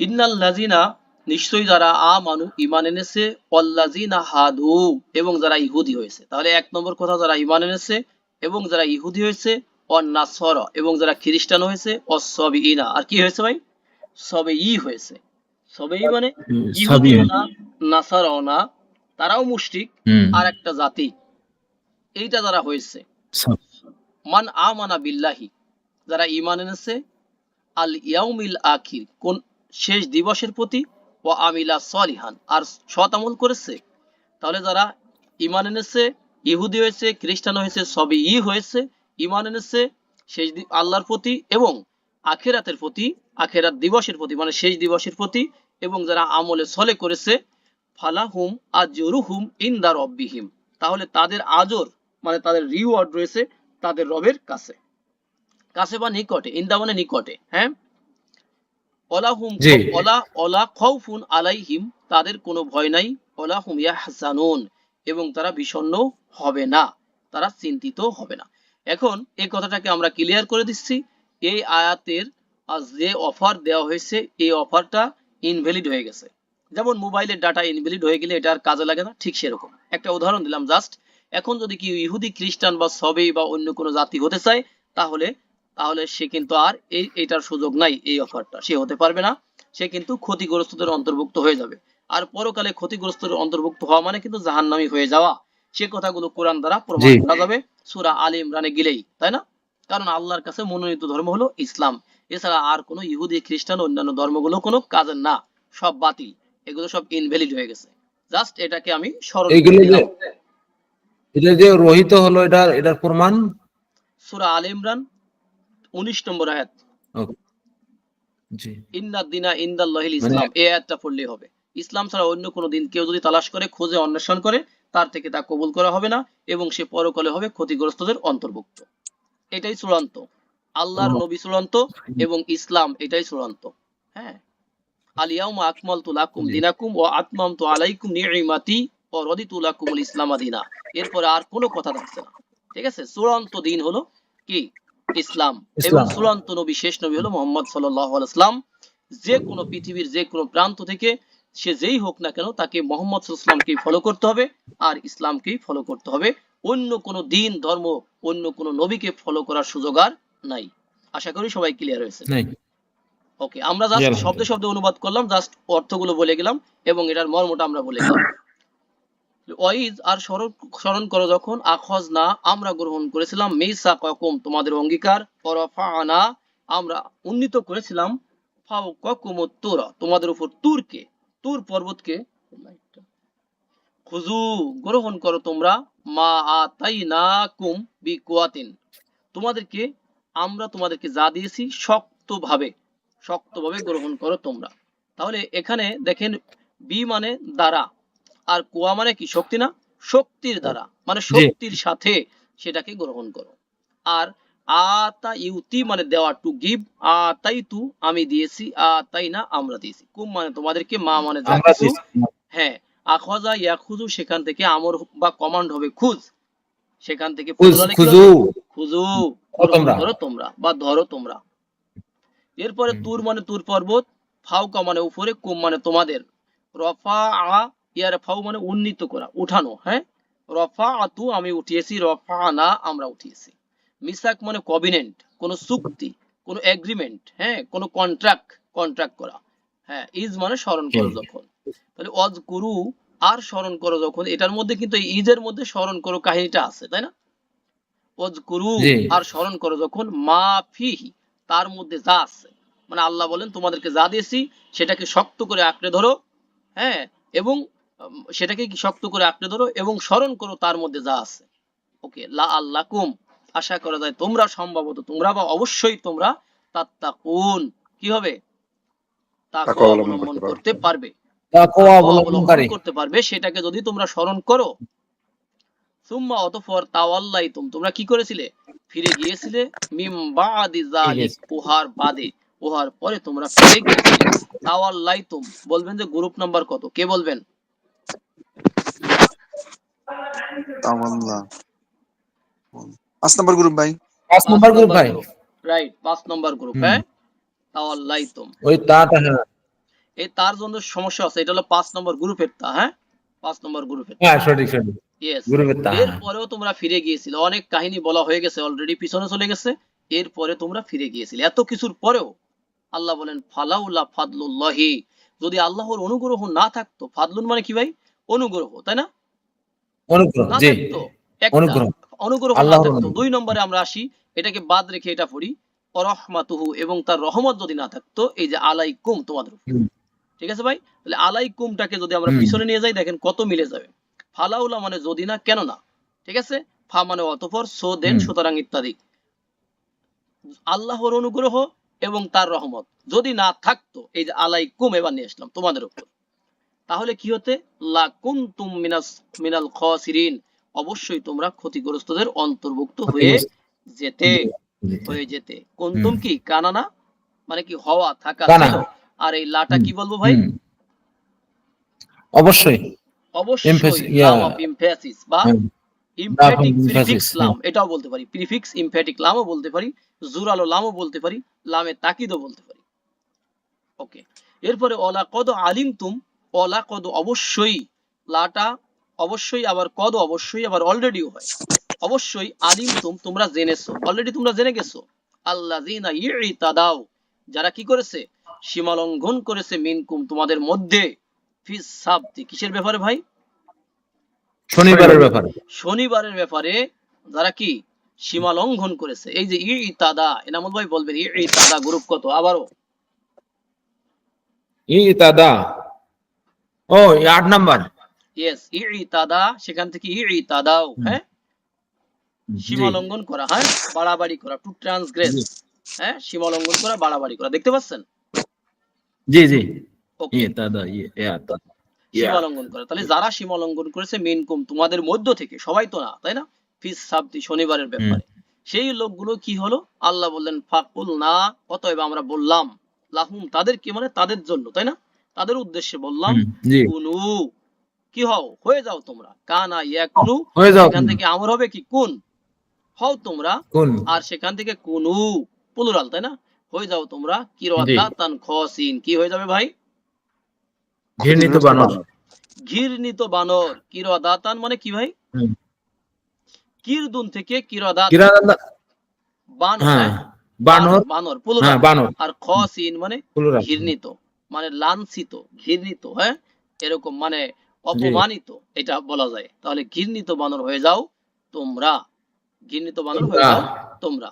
ইন্নাল লাজিনা নিশ্চয়ই যারা আ মানু ইমান এনেছে অল্লাজিনা হাদু এবং যারা ইহুদি হয়েছে। তাহলে এক নম্বর কথা যারা ইমান এনেছে এবং যারা ইহুদি হয়েছে অন্নাসর এবং যারা খ্রিস্টান হয়েছে অসবি ইনা আর কি হয়েছে ভাই? সবে ই হয়েছে। সবে ই মানে ইহুদিও না নাসারাও না তারাও মুশরিক আর একটা জাতি। এইটা যারা হয়েছে। মান আমানা বিল্লাহি যারা ইমান এনেছে আল ইয়াউমিল আখির কোন শেষ দিবসের প্রতি ও আমিলা সলিহান, আর সৎ আমল করেছে। তাহলে যারা ঈমান এনেছে, ইহুদি হয়েছে, খ্রিস্টান হয়েছে, সবই ই হয়েছে, ঈমান এনেছে, শেষ আল্লাহর প্রতি এবং আখেরাতের প্রতি, আখেরাত দিবসের প্রতি মানে শেষ দিবসের প্রতি এবং যারা আমলে সলে করেছে, ফালাহুম আজরুহুম ইনদা রব্বিহিম। তাহলে তাদের আজর মানে তাদের রিওয়ার্ড রয়েছে তাদের রবের কাছে। কাছে বা নিকটে, ইন্দা মানে নিকটে হ্যাঁ? অলাহুম। অলা অলা খাউফুন আলাইহিম তাদের কোনো ভয় নাই অলাহুম ইয়াহজানুন এবং তারা বিষণ্ণ হবে না তারা চিন্তিত হবে না। এখন এই কথাটাকে আমরা ক্লিয়ার করে দিচ্ছি এই আয়াতের যে অফার দেওয়া হয়েছে এই অফারটা ইনভ্যালিড হয়ে গেছে। যেমন মোবাইলের ডাটা ইনভ্যালিড হয়ে গেলে এটা আর কাজে লাগে না ঠিক সেরকম। একটা উদাহরণ দিলাম জাস্ট এখন যদি কেউ ইহুদি খ্রিস্টান বা সবে বা অন্য কোনো জাতি হতে চায় তাহলে তাহলে সে কিন্তু আর এই এটার সুযোগ নাই এই অফারটা সে হতে পারবে না সে কিন্তু ক্ষতিগ্রস্তদের অন্তর্ভুক্ত হয়ে যাবে। আর পরকালে ক্ষতিগ্রস্তদের অন্তর্ভুক্ত হওয়া মানে কিন্তু জাহান্নামী হয়ে যাওয়া। সে কথাগুলো কোরআন দ্বারা প্রমাণ করা যাবে সূরা আলে ইমরানে গেলেই তাই না? কারণ আল্লাহর কাছে মনোনীত ধর্ম হলো ইসলাম। এছাড়া আর কোনো ইহুদি খ্রিস্টান অন্যান্য ধর্মগুলো কোনো কাজের না সব বাতিল। এগুলো সব ইনভ্যালিড হয়ে গেছে। জাস্ট এটাকে আমি স্মরণ এটা যে রহিত হলো এটার এটার প্রমাণ? সূরা আলে ইমরান উনিশ নম্বর আয়াত। জি। ইন্না দিনা ইন্দাল্লাহিল মানে- ইসলাম। এই আয়াতটা পড়লেই হবে। ইসলাম ছাড়া অন্য কোনো দিন কেউ যদি তালাশ করে খোঁজে অন্বেষণ করে তার থেকে তা কবুল করা হবে না এবং সে পরকালে হবে ক্ষতিগ্রস্তদের অন্তর্ভুক্ত। এটাই চূড়ান্ত। আল্লাহর নবী চূড়ান্ত এবং ইসলাম এটাই চূড়ান্ত। হ্যাঁ? আলিয়াউমা আকমালতু লাকুম। দিনাকুম ওয়া আতমামতু আলাইকুম নি'মাতি ওয়া রাদিতু লাকুমুল ইসলামা দিনা। এরপরে আর কোনো কথা থাকছে না। ঠিক আছে? চূড়ান্ত দিন হলো কি? ইসলাম এবং চূড়ান্ত নবী শেষ নবী হলো মোহাম্মদ সাল্লাম যে কোনো পৃথিবীর যে কোনো প্রান্ত থেকে সে যেই হোক না কেন তাকে মোহাম্মদ ইসলামকেই ফলো করতে হবে আর ইসলামকেই ফলো করতে হবে। অন্য কোনো দিন ধর্ম অন্য কোনো নবীকে ফলো করার সুযোগ আর নাই। আশা করি সবাই ক্লিয়ার হয়েছে। ওকে আমরা জাস্ট। শব্দে শব্দে অনুবাদ করলাম জাস্ট অর্থগুলো বলে গেলাম এবং এটার মর্মটা আমরা বলে গেলাম ওয়াইজ আর স্মরণ স্মরণ করো যখন আখজ না আমরা গ্রহণ করেছিলাম মেসা ককম তোমাদের অঙ্গীকার পরফানা আমরা উন্নীত করেছিলাম ফাও ককুম তুরা তোমাদের উপর তুরকে, তুর পর্বতকে, খুজু গ্রহণ করো তোমরা, মা আতাই না কুম বি কুয়াতিন তোমাদেরকে আমরা তোমাদেরকে যা দিয়েছি শক্তভাবে শক্তভাবে গ্রহণ করো তোমরা। তাহলে এখানে দেখেন বি মানে দ্বারা আর কুয়া মানে কি? শক্তি না? শক্তির দ্বারা। মানে শক্তির সাথে সেটাকে গ্রহণ করো। আর আতা ইউতি মানে দেওয়া টু গিভ আতাই তু আমি দিয়েছি আতাই না আমরা দিয়েছি। কুম মানে তোমাদেরকে মা মানে। হ্যাঁ। আখজা ইয়াখুজু সেখান থেকে আমর বা কমান্ড হবে খুঁজ। সেখান থেকে খুজ খুজু। ধরো তোমরা। বা ধরো তোমরা। এরপরে। তুর মানে তুর পর্বত ফাউকা মানে উপরে কুম মানে তোমাদের। রফা আ ইয়ার ফাউ মানে উন্নীত করা উঠানো হ্যাঁ? রফা আতু আমি উঠিয়েছি রফা না আমরা উঠিয়েছি। মিসাক মানে কবিনেন্ট কোন চুক্তি কোন এগ্রিমেন্ট হ্যাঁ? কোন কন্ট্রাক্ট কন্ট্রাক্ট করা। হ্যাঁ ইজ মানে স্মরণ করো যখন। তাহলে অজ গুরু আর স্মরণ করো যখন এটার মধ্যে কিন্তু এই ইজের মধ্যে স্মরণ করো কাহিনীটা আছে তাই না? অজ গুরু আর স্মরণ করো যখন মা ফিহি তার মধ্যে যা আছে। মানে আল্লাহ বলেন তোমাদেরকে যা দিয়েছি সেটাকে শক্ত করে আঁকড়ে ধরো হ্যাঁ? এবং সেটাকে কি শক্ত করে আঁকড়ে ধরো এবং স্মরণ করো তার মধ্যে যা আছে। ওকে লা আল্লাকুম। আশা করা যায় তোমরা সম্ভবত তোমরা বা অবশ্যই তোমরা তাত্তাকুন। কি হবে? তাকওয়া অবলম্বন করতে পারবে। তাকওয়া তাকওয়া অবলম্বন করতে পারবে সেটাকে যদি তোমরা স্মরণ করো। সুম্মা অতঃপর তাওয়াল্লাইতুম। তোমরা কি করেছিলে? ফিরে গিয়েছিলে মিম বাদি জালিক উহার বাদে। উহার পরে তোমরা ফিরে গিয়েছিলে। তাওয়াল্লাইতুম। বলবেন যে গ্রুপ নাম্বার কত? কে বলবেন? তাওয়াল্লা পাঁচ নম্বর গ্রুপ ভাই পাঁচ নম্বর গ্রুপ ভাই রাইট পাঁচ নম্বর গ্রুপ। হ্যাঁ তাওয়াল্লাইতুম ওই তাটা হ্যাঁ এই তার জন্য সমস্যা আছে এটা হলো পাঁচ নম্বর গ্রুপের তা হ্যাঁ? পাঁচ নম্বর গ্রুপের হ্যাঁ সঠিক সঠিক। হ্যাঁ। এরপরেও তোমরা ফিরে গিয়েছিলে অনেক কাহিনী বলা হয়ে গেছে অলরেডি পিছনে চলে গেছে এরপরে তোমরা ফিরে গিয়েছিলে। এত কিছুর পরেও আল্লাহ বলেন ফালাউলা ফাদলুল্লাহি। যদি আল্লাহর অনুগ্রহ না থাকতো ফাদলুন মানে কি ভাই? অনুগ্রহ তাই না? অনুগ্রহ জি অনুগ্রহ। অনুগ্রহ দুই নম্বরে আমরা আসি এটাকে বাদ রেখে এটা পড়ি। অরহমাতুহু এবং তার রহমত যদি না থাকতো এই যে আলাইকুম তোমাদের ঠিক আছে ভাই? তাহলে আলাইকুমটাকে যদি আমরা পিছনে নিয়ে যাই দেখেন কত মিলে যাবে। ফালাউলা মানে যদি না কেন না। ঠিক আছে? ফা মানে অতঃপর সো দেন সুতরাং ইত্যাদি। আল্লাহর অনুগ্রহ এবং তার রহমত। যদি না থাকতো এই যে আলাইকুম এবার নিয়ে আসলাম তোমাদের উপর। তাহলে কি হতে? লাকুনতুম মিনাস মিনাল খাসিরিন। অবশ্যই তোমরা ক্ষতিগ্রস্তদের অন্তর্ভুক্ত হয়ে যেতে হয়ে যেতে। কুনতুম কি? কানানা? মানে কি হওয়া থাকা আর এই লাটা কি বলব ভাই? অবশ্যই। অবশ্যই ইমফেসিস বা ইমফ্যাটিক প্রিফিক্স লাম এটাও বলতে পারি। প্রিফিক্স ইমফ্যাটিক লামও বলতে পারি। জুরালো লামও বলতে পারি। লামে তাকিদও বলতে পারি। ওকে এরপরে অলা কদ আলিমতুম অলা কদ অবশ্যই লাটা অবশ্যই আবার কদ অবশ্যই আবার অলরেডিও হয়। অবশ্যই আলিমতুম তোমরা জেনেছো। অলরেডি তোমরা জেনে গেছো। আল্লাযিনা ইতাদাও যারা কি করেছে? সীমা লঙ্ঘন করেছে মিনকুম তোমাদের মধ্যে। ফিস সাবতি কিসের ব্যাপারে ভাই? শনিবারের ব্যাপারে। শনিবারের ব্যাপারে যারা কি? সীমা লঙ্ঘন করেছে। এই যে ই ইতাদা এনামুল ভাই বলবেন ই ইতাদা গ্রুপ কত? আবারও। ই দাদা ও আট নাম্বার। ইয়েস ইতাদা সেখান থেকে ইতাদাও হ্যাঁ। সীমা লঙ্ঘন করা হ্যাঁ? বাড়াবাড়ি করা টু ট্রান্সগ্রেস হ্যাঁ? সীমা লঙ্ঘন করা বাড়াবাড়ি করা দেখতে পাচ্ছেন? জি জি। ওকে ই দাদা ই এ দাদা সীমা লঙ্ঘন করা। তাহলে যারা সীমা লঙ্ঘন করেছে মিনকুম তোমাদের মধ্য থেকে সবাই তো না তাই না? ফিস সাবতি শনিবারের ব্যাপারে। সেই লোকগুলো কি হলো? আল্লাহ বললেন ফাকুল না অতএব আমরা বললাম লাহুম তাদের কি মানে তাদের জন্য তাই না? তাদের উদ্দেশ্যে বললাম কুনু কি হও? হয়ে যাও তোমরা। কানা ইয়াকুনু হয়ে যাও সেখান থেকে আমর হবে কি? কোন? হও তোমরা। আর সেখান থেকে কুনু প্লুরাল তাই না? হয়ে যাও তোমরা। কিরাতান খসিন। কি হয়ে যাবে ভাই? ঘৃণিত বানর। ঘৃণিত বানর। কিরাদাতান মানে কি ভাই? কিরদুন থেকে কিরাদাত বানর হ্যাঁ হ্যাঁ? বানর। বানর হ্যাঁ বানর। আর খসিন মানে। ঘৃণিত। মানে লাঞ্ছিত ঘৃণিত হ্যাঁ? এরকম মানে অপমানিত এটা বলা যায়। তাহলে ঘৃণিত বানর হয়ে যাও তোমরা। ঘৃণিত বানর হয়ে যাও তোমরা।